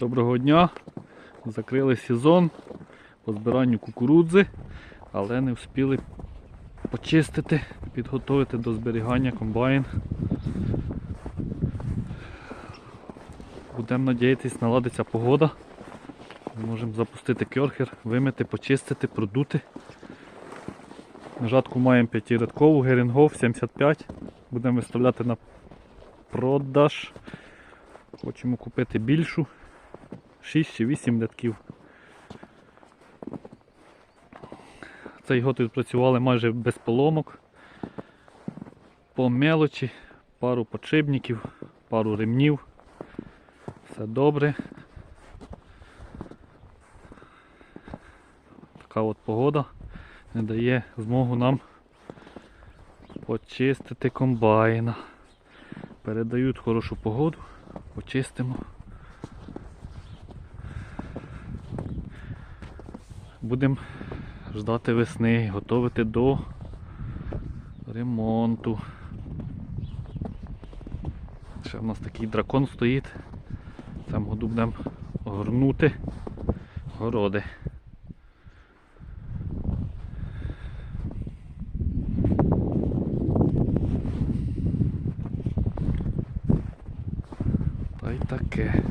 Доброго дня. Закрили сезон по збиранню кукурудзи, але не встигли почистити, підготувати до зберігання комбайн. Будемо надіятись, наладиться погода. Можемо запустити кьорхер, вимити, почистити, продути. Жатку маємо п'ятирядкову, Герінгов 75. Будемо виставляти на продаж. Хочемо купити більшу. 6 чи 8 рядків. Цей год відпрацювали майже без поломок. По мелочі, пару подшипників, пару ремнів. Все добре. Така от погода не дає змогу нам почистити комбайна. Передають хорошу погоду, почистимо. Будемо ждати весни, готувати до ремонту. Ще в нас такий дракон стоїть. Цьому году будемо горнути городи. Та й таке.